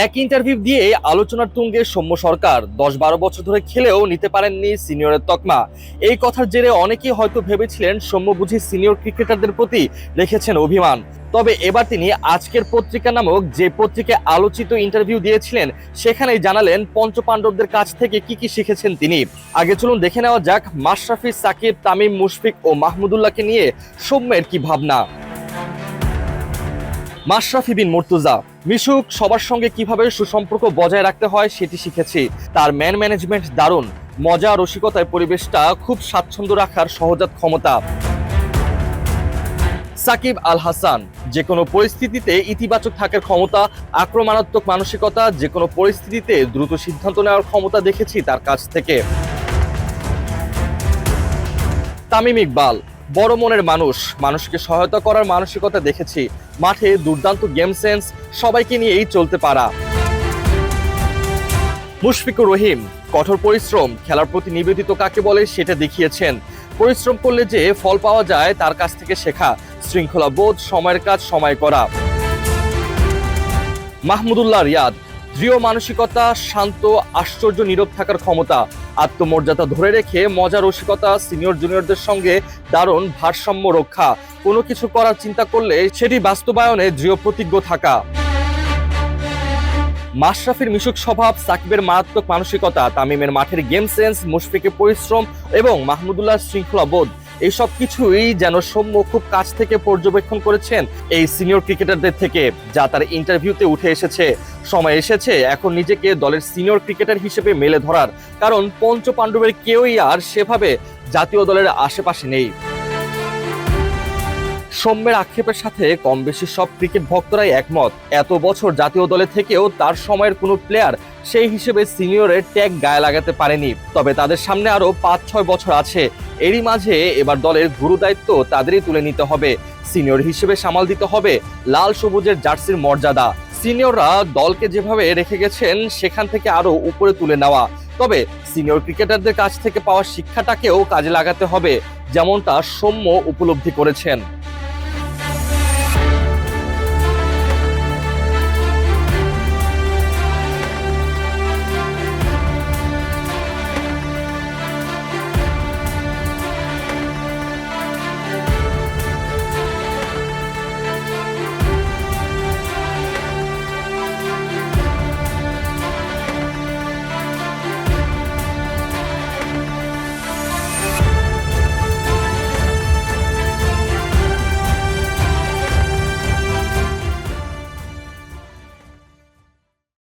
এক ইন্টারভিউ দিয়ে আলোচনার তুঙ্গে সৌম্য সরকার দশ বারো বছর ধরে খেলেও নিতে পারেননি সিনিয়রের তকমা। এই কথার জেরে অনেকেই হয়তো ভেবেছিলেন সৌম্য বুঝি সিনিয়র ক্রিকেটারদের প্রতি রেখেছেন অভিমান। তবে এবার তিনি আজকের পত্রিকা নামক যে পত্রিকায় আলোচিত ইন্টারভিউ দিয়েছিলেন, সেখানেই জানালেন পঞ্চপাণ্ডবদের কাছ থেকে কি কি শিখেছেন তিনি। আগে চলুন দেখে নেওয়া যাক মাশরাফি, সাকিব, তামিম, মুশফিক ও মাহমুদুল্লাহকে নিয়ে সৌম্যের কি ভাবনা। মাশরাফি বিন মুর্তুজা, মিশুক সবার সঙ্গে কীভাবে সুসম্পর্ক বজায় রাখতে হয় সেটি শিখেছি। তার ম্যান ম্যানেজমেন্ট দারুণ, মজা রসিকতায় পরিবেশটা খুব স্বাচ্ছন্দ্য রাখার সহজাত ক্ষমতা। সাকিব আল হাসান যে কোনো পরিস্থিতিতে ইতিবাচক থাকার ক্ষমতা, আক্রমণাত্মক মানসিকতা যে কোনো পরিস্থিতিতে দ্রুত সিদ্ধান্ত নেওয়ার ক্ষমতা দেখেছি তার কাছ থেকে। তামিম ইকবাল বড় মনের মানুষ। মানুষকে সহায়তা করার মানসিকতা দেখেছি। মাঠে দুর্দান্ত গেম সেন্স সবাইকে নিয়েই চলতে পারা। মুশফিকুর রহিম, কঠোর পরিশ্রম, খেলার প্রতি নিবেদিত কাকে বলে সেটা দেখিয়েছেন। পরিশ্রম করলে যে ফল পাওয়া যায়, তার কাছ থেকে শেখা। শৃঙ্খলা বোধ, সময়ের কাজ, সময় করা। মাহমুদুল্লাহ রিয়াদ দৃঢ় মানসিকতা, শান্ত, আশ্চর্য, নীরব থাকার ক্ষমতা, আত্মমর্যাদা ধরে রেখে মজা, রসিকতা, সিনিয়র, জুনিয়রদের সঙ্গে দারুণ ভারসাম্য রক্ষা। কোনো কিছু করার চিন্তা করলে সেটি বাস্তবায়নে দৃঢ় প্রতিজ্ঞ থাকা। মাশরাফির মিশুক স্বভাব, সাকিবের মারাত্মক মানসিকতা, তামিমের মাঠের গেম সেন্স মুশফিকের পরিশ্রম এবং মাহমুদুল্লাহ শৃঙ্খলা বোধ এই সব কিছুই যেন সৌম্য খুব কাছ থেকে পর্যবেক্ষণ করেছেন এই সিনিয়র ক্রিকেটারদের থেকে, যা তার ইন্টারভিউতে উঠে এসেছে। সময় এসেছে, এখন নিজেকে দলের সিনিয়র ক্রিকেটার হিসেবে মেলে ধরার। কারণ পঞ্চ পাণ্ডবের কেউই আর সেভাবে জাতীয় দলের আশেপাশে নেই। সৌম্যের আক্ষেপের সাথে কম বেশি সব ক্রিকেট ভক্তরাই একমত। এত বছর জাতীয় দলে থেকেও তার সময়ের কোনো প্লেয়ার সেই হিসেবে সিনিয়রের ট্যাগ গায়ে লাগাতে পারেনি। তবে তাদের সামনে আরও পাঁচ ছয় বছর আছে। এরই মাঝে এবার দলের গুরু দায়িত্ব তাদেরই তুলে নিতে হবে। সিনিয়র হিসেবে সামাল দিতে হবে লাল সবুজের জার্সির মর্যাদা। সিনিয়ররা দলকে যেভাবে রেখে গেছেন, সেখান থেকে আরও উপরে তুলে নেওয়া। তবে সিনিয়র ক্রিকেটারদের কাছ থেকে পাওয়া শিক্ষাটাকেও কাজে লাগাতে হবে, যেমনটা সৌম্য উপলব্ধি করেছেন।